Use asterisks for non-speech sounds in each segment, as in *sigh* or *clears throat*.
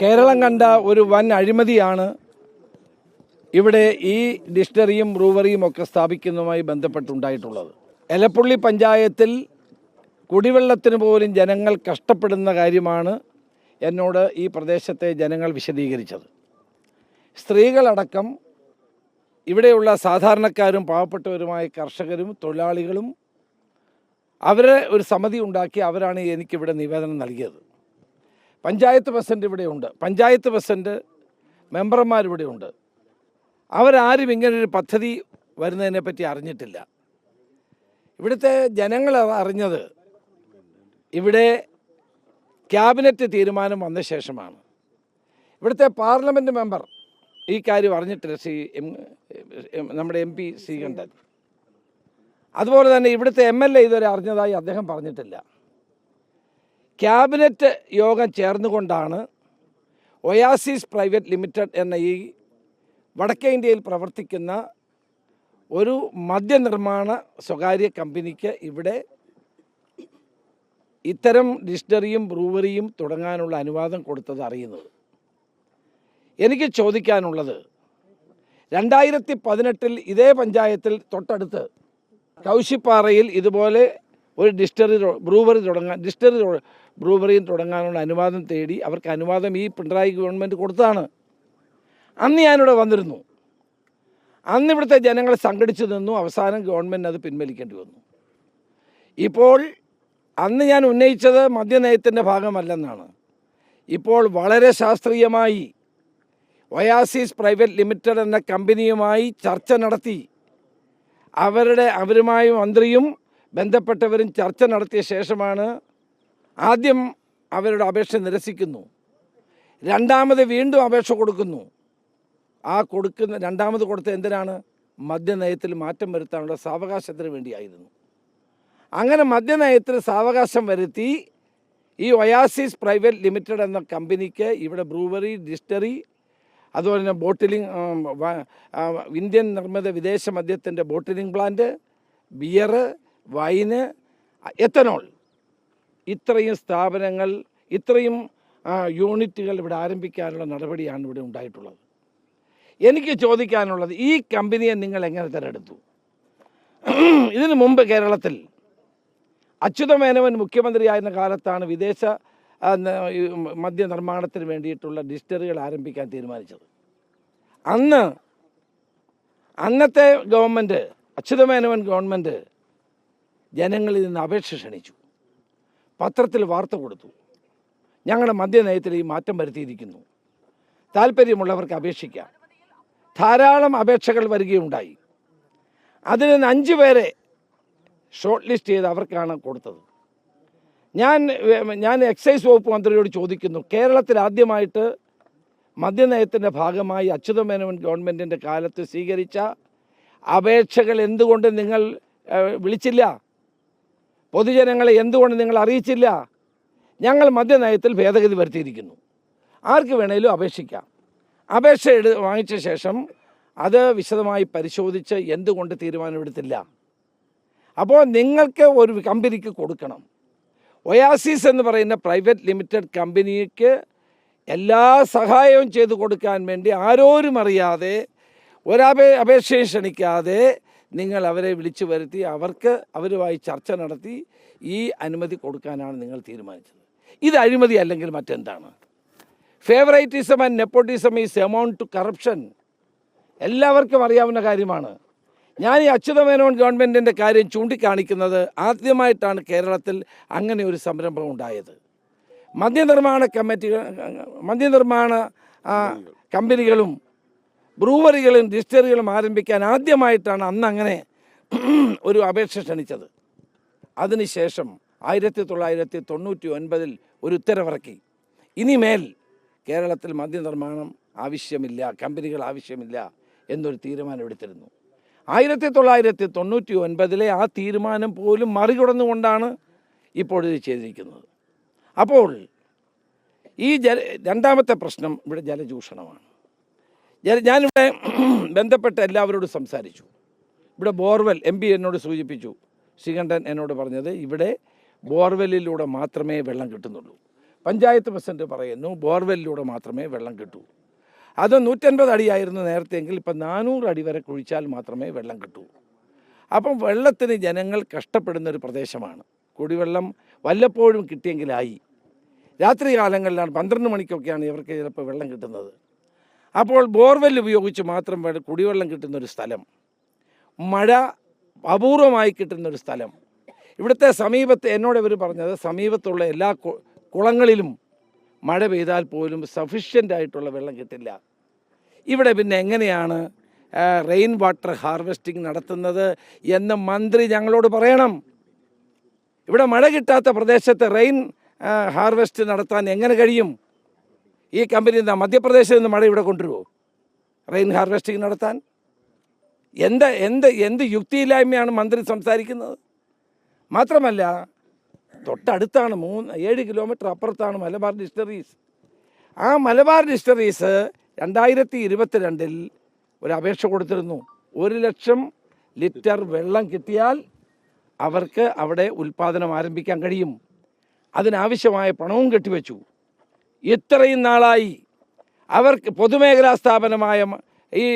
കേരളം കണ്ട ഒരു വൻ അഴിമതിയാണ് ഇവിടെ ഈ ഡിക്ഷണറിയും ബ്രൂവറിയും ഒക്കെ സ്ഥാപിക്കുന്നതുമായി ബന്ധപ്പെട്ടുണ്ടായിട്ടുള്ളത്. എലപ്പുള്ളി പഞ്ചായത്തിൽ കുടിവെള്ളത്തിന് പോലും ജനങ്ങൾ കഷ്ടപ്പെടുന്ന കാര്യമാണ് എന്നോട് ഈ പ്രദേശത്തെ ജനങ്ങൾ വിശദീകരിച്ചത്. സ്ത്രീകളടക്കം ഇവിടെയുള്ള സാധാരണക്കാരും പാവപ്പെട്ടവരുമായ കർഷകരും തൊഴിലാളികളും അവരെ ഒരു സമിതി ഉണ്ടാക്കി അവരാണ് എനിക്കിവിടെ നിവേദനം നൽകിയത്. പഞ്ചായത്ത് പ്രസിഡന്റ് ഇവിടെയുണ്ട് പഞ്ചായത്ത് പ്രസിഡന്റ് മെമ്പർമാരിവിടെയുണ്ട് അവരാരും ഇങ്ങനൊരു പദ്ധതി വരുന്നതിനെ പറ്റി അറിഞ്ഞിട്ടില്ല. ഇവിടുത്തെ ജനങ്ങൾ അറിഞ്ഞത് ഇവിടെ ക്യാബിനറ്റ് തീരുമാനം വന്ന ശേഷമാണ്. ഇവിടുത്തെ പാർലമെന്റ് മെമ്പർ ഈ കാര്യം അറിഞ്ഞിട്ടില്ല ശ്രീ എം- നമ്മുടെ എം പി ശ്രീകണ്ഠൻ. അതുപോലെ തന്നെ ഇവിടുത്തെ എം എൽ എ ഇതുവരെ അറിഞ്ഞതായി അദ്ദേഹം പറഞ്ഞിട്ടില്ല. ക്യാബിനറ്റ് യോഗം ചേർന്നുകൊണ്ടാണ് ഒയാസിസ് പ്രൈവറ്റ് ലിമിറ്റഡ് എന്ന ഈ വടക്കേ ഇന്ത്യയിൽ പ്രവർത്തിക്കുന്ന ഒരു മദ്യനിർമ്മാണ സ്വകാര്യ കമ്പനിക്ക് ഇവിടെ ഇത്തരം ഡിസ്റ്ററിയും ബ്രൂവറിയും തുടങ്ങാനുള്ള അനുവാദം കൊടുത്തത് അറിയുന്നത്. എനിക്ക് ചോദിക്കാനുള്ളത് രണ്ടായിരത്തി പതിനെട്ടിൽ ഇതേ പഞ്ചായത്തിൽ തൊട്ടടുത്ത് കൗശിപ്പാറയിൽ ഇതുപോലെ ഒരു ഡിസ്റ്ററി ബ്രൂവറി തുടങ്ങാൻ ഡിസ്റ്ററി ബ്രൂവറിയും തുടങ്ങാനുള്ള അനുവാദം തേടി അവർക്ക് അനുവാദം ഈ പിണറായി ഗവൺമെന്റ് കൊടുത്താണ്. അന്ന് ഞാനിവിടെ വന്നിരുന്നു. അന്ന് ഇവിടുത്തെ ജനങ്ങൾ സംഘടിച്ചു നിന്നു അവസാനം ഗവൺമെന്റ് അത് പിൻവലിക്കേണ്ടി വന്നു. ഇപ്പോൾ അന്ന് ഞാൻ ഉന്നയിച്ചത് മദ്യനയത്തിന്റെ ഭാഗമല്ലെന്നാണ്. ഇപ്പോൾ വളരെ ശാസ്ത്രീയമായി ഒയാസിസ് പ്രൈവറ്റ് ലിമിറ്റഡ് എന്ന കമ്പനിയുമായി ചർച്ച നടത്തി അവരുടെ അവരുമായി മന്ത്രിയും ബന്ധപ്പെട്ടവരും ചർച്ച നടത്തിയ ശേഷമാണ് ആദ്യം അവരുടെ അപേക്ഷ നിരസിക്കുന്നു. രണ്ടാമത് വീണ്ടും അപേക്ഷ കൊടുക്കുന്നു. ആ കൊടുക്കുന്ന രണ്ടാമത് കൊടുത്ത എന്തിനാണ്? മദ്യനയത്തിൽ മാറ്റം വരുത്താനുള്ള സാവകാശത്തിന് വേണ്ടിയായിരുന്നു. അങ്ങനെ മദ്യനയത്തിൽ സാവകാശം വരുത്തി ഈ ഒയാസിസ് പ്രൈവറ്റ് ലിമിറ്റഡ് എന്ന കമ്പനിക്ക് ഇവിടെ ബ്രൂവറി ഡിസ്റ്ററി അതുപോലെ തന്നെ ബോട്ടിലിംഗ് ഇന്ത്യൻ നിർമ്മിത വിദേശ മദ്യത്തിന്റെ bottling plant beer wine ethanol. ഇത്രയും സ്ഥാപനങ്ങൾ ഇത്രയും യൂണിറ്റുകൾ ഇവിടെ ആരംഭിക്കാനുള്ള നടപടിയാണ് ഇവിടെ ഉണ്ടായിട്ടുള്ളത്. എനിക്ക് ചോദിക്കാനുള്ളത് ഈ കമ്പനിയെ നിങ്ങൾ എങ്ങനെ തിരഞ്ഞെടുത്തു? ഇതിനു മുമ്പ് കേരളത്തിൽ അച്യുതമേനവൻ മുഖ്യമന്ത്രിയായിരുന്ന കാലത്താണ് വിദേശ മദ്യ നിർമ്മാണത്തിന് വേണ്ടിയിട്ടുള്ള ഡിസ്റ്ററികൾ ആരംഭിക്കാൻ തീരുമാനിച്ചത്. അന്ന് അന്നത്തെ ഗവൺമെന്റ് അച്യുതമേനവൻ ഗവൺമെന്റ് ജനങ്ങളിൽ നിന്ന് അപേക്ഷ ക്ഷണിച്ചു. പത്രത്തിൽ വാർത്ത കൊടുത്തു. ഞങ്ങളുടെ മദ്യനയത്തിൽ ഈ മാറ്റം വരുത്തിയിരിക്കുന്നു. താല്പര്യമുള്ളവർക്ക് അപേക്ഷിക്കാം. ധാരാളം അപേക്ഷകൾ വരികയുണ്ടായി. അതിൽ നിന്ന് അഞ്ച് പേരെ ഷോർട്ട് ലിസ്റ്റ് ചെയ്ത് അവർക്കാണ് കൊടുത്തത്. ഞാൻ ഞാൻ എക്സൈസ് വകുപ്പ് മന്ത്രിയോട് ചോദിക്കുന്നു കേരളത്തിൽ ആദ്യമായിട്ട് മദ്യനയത്തിന്റെ ഭാഗമായി അച്യുതമേനോൻ ഗവൺമെന്റിന്റെ കാലത്ത് സ്വീകരിച്ച അപേക്ഷകൾ എന്തുകൊണ്ട് നിങ്ങൾ വിളിച്ചില്ല? പൊതുജനങ്ങളെ എന്തുകൊണ്ട് നിങ്ങൾ അറിയിച്ചില്ല? ഞങ്ങൾ മദ്യനയത്തിൽ ഭേദഗതി വരുത്തിയിരിക്കുന്നു. ആർക്ക് വേണേലും അപേക്ഷിക്കാം. അപേക്ഷ എടു വാങ്ങിച്ച ശേഷം അത് വിശദമായി പരിശോധിച്ച് എന്തുകൊണ്ട് തീരുമാനമെടുത്തില്ല. അപ്പോൾ നിങ്ങൾക്ക് ഒരു കമ്പനിക്ക് കൊടുക്കണം. ഒയാസിസ് എന്ന് പറയുന്ന പ്രൈവറ്റ് ലിമിറ്റഡ് കമ്പനിക്ക് എല്ലാ സഹായവും ചെയ്തു കൊടുക്കാൻ വേണ്ടി ആരോരും അറിയാതെ ഒരപേ അപേക്ഷയും ക്ഷണിക്കാതെ നിങ്ങൾ അവരെ വിളിച്ചു വരുത്തി അവർക്ക് അവരുമായി ചർച്ച നടത്തി ഈ അനുമതി കൊടുക്കാനാണ് നിങ്ങൾ തീരുമാനിച്ചത്. ഇത് അഴിമതി അല്ലെങ്കിൽ മറ്റെന്താണ്? Favouritism and nepotism is amount to corruption എല്ലാവർക്കും അറിയാവുന്ന കാര്യമാണ്. ഞാൻ ഈ അച്യുതമേനോൻ ഗവൺമെന്റിന്റെ കാര്യം ചൂണ്ടിക്കാണിക്കുന്നത് ആദ്യമായിട്ടാണ് കേരളത്തിൽ അങ്ങനെ ഒരു സംരംഭം ഉണ്ടായത്. മദ്യനിർമ്മാണ കമ്മിറ്റികൾ മദ്യനിർമ്മാണ കമ്പനികളും ബ്രൂവറികളും ഡിസ്റ്ററികളും ആരംഭിക്കാൻ ആദ്യമായിട്ടാണ് അന്ന് അങ്ങനെ ഒരു അപേക്ഷ ക്ഷണിച്ചത്. അതിനുശേഷം ആയിരത്തി തൊള്ളായിരത്തി തൊണ്ണൂറ്റി ഒൻപതിൽ ഒരു ഉത്തരവിറക്കി. ഇനിമേൽ കേരളത്തിൽ മദ്യനിർമ്മാണം ആവശ്യമില്ല കമ്പനികൾ ആവശ്യമില്ല എന്നൊരു തീരുമാനം എടുത്തിരുന്നു. ആയിരത്തി തൊള്ളായിരത്തി തൊണ്ണൂറ്റി ഒൻപതിലെ ആ തീരുമാനം പോലും മറികടന്നുകൊണ്ടാണ് ഇപ്പോൾ ഇത് ചെയ്തിരിക്കുന്നത്. അപ്പോൾ ഈ ജല രണ്ടാമത്തെ പ്രശ്നം ഇവിടെ ജലചൂഷണമാണ്. ജല ഞാനിവിടെ *clears throat* ബന്ധപ്പെട്ട എല്ലാവരോടും സംസാരിച്ചു. ഇവിടെ ബോർവെൽ എം പി എന്നോട് സൂചിപ്പിച്ചു. ശ്രീകണ്ഠൻ എന്നോട് പറഞ്ഞത് ഇവിടെ ബോർവെല്ലിലൂടെ മാത്രമേ വെള്ളം കിട്ടുന്നുള്ളൂ. പഞ്ചായത്ത് പ്രസിഡന്റ് പറയുന്നു ബോർവെല്ലിലൂടെ മാത്രമേ വെള്ളം കിട്ടൂ. അത് നൂറ്റൻപത് അടിയായിരുന്നു നേരത്തെയെങ്കിൽ ഇപ്പം നാനൂറ് അടി വരെ കുഴിച്ചാൽ മാത്രമേ വെള്ളം കിട്ടൂ. അപ്പം വെള്ളത്തിന് ജനങ്ങൾ കഷ്ടപ്പെടുന്ന ഒരു പ്രദേശമാണ്. കുടിവെള്ളം വല്ലപ്പോഴും കിട്ടിയെങ്കിലായി. രാത്രി കാലങ്ങളിലാണ് പന്ത്രണ്ട് മണിക്കൊക്കെയാണ് ഇവർക്ക് ചിലപ്പോൾ വെള്ളം കിട്ടുന്നത്. അപ്പോൾ ബോർവെൽ ഉപയോഗിച്ച് മാത്രം കുടിവെള്ളം കിട്ടുന്നൊരു സ്ഥലം. മഴ അപൂർവമായി കിട്ടുന്നൊരു സ്ഥലം. ഇവിടുത്തെ സമീപത്ത് എന്നോട് ഇവർ പറഞ്ഞത് സമീപത്തുള്ള എല്ലാ കുളങ്ങളിലും മഴ പെയ്താൽ പോലും സഫീഷ്യന്റ് ആയിട്ടുള്ള വെള്ളം കിട്ടില്ല. ഇവിടെ പിന്നെ എങ്ങനെയാണ് റെയിൻ വാട്ടർ ഹാർവെസ്റ്റിംഗ് നടത്തുന്നത് എന്ന് മന്ത്രി ഞങ്ങളോട് പറയണം. ഇവിടെ മഴ കിട്ടാത്ത പ്രദേശത്ത് റെയിൻ ഹാർവെസ്റ്റ് നടത്താൻ എങ്ങനെ കഴിയും? ഈ കമ്പനി എന്താ മധ്യപ്രദേശിൽ നിന്ന് മഴ ഇവിടെ കൊണ്ടുവരുമോ റെയിൻ ഹാർവെസ്റ്റിംഗ് നടത്താൻ? എന്ത് എന്ത് എന്ത് യുക്തിയില്ലായ്മയാണ് മന്ത്രി സംസാരിക്കുന്നത്? മാത്രമല്ല തൊട്ടടുത്താണ് മൂന്ന് ഏഴ് കിലോമീറ്റർ അപ്പുറത്താണ് മലബാർ ഡിസ്റ്ററീസ്. ആ മലബാർ ഡിസ്റ്ററീസ് രണ്ടായിരത്തി ഇരുപത്തിരണ്ടിൽ ഒരു അപേക്ഷ കൊടുത്തിരുന്നു. ഒരു ലക്ഷം ലിറ്റർ വെള്ളം കിട്ടിയാൽ അവർക്ക് അവിടെ ഉൽപ്പാദനം ആരംഭിക്കാൻ കഴിയും. അതിനാവശ്യമായ പണവും കെട്ടിവെച്ചു. ഇത്രയും നാളായി അവർക്ക് പൊതുമേഖലാ സ്ഥാപനമായ ഈ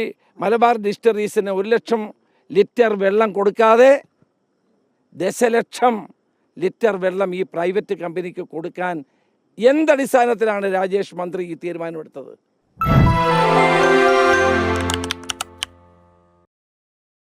മലബാർ ഡിസ്റ്ററീസിന് ഒരു ലക്ഷം ലിറ്റർ വെള്ളം കൊടുക്കാതെ ദശലക്ഷം ലിറ്റർ വെള്ളം ഈ പ്രൈവറ്റ് കമ്പനിക്ക് കൊടുക്കാൻ എന്തടിസ്ഥാനത്തിലാണ് രാജേഷ് മന്ത്രി ഈ തീരുമാനമെടുത്തത്?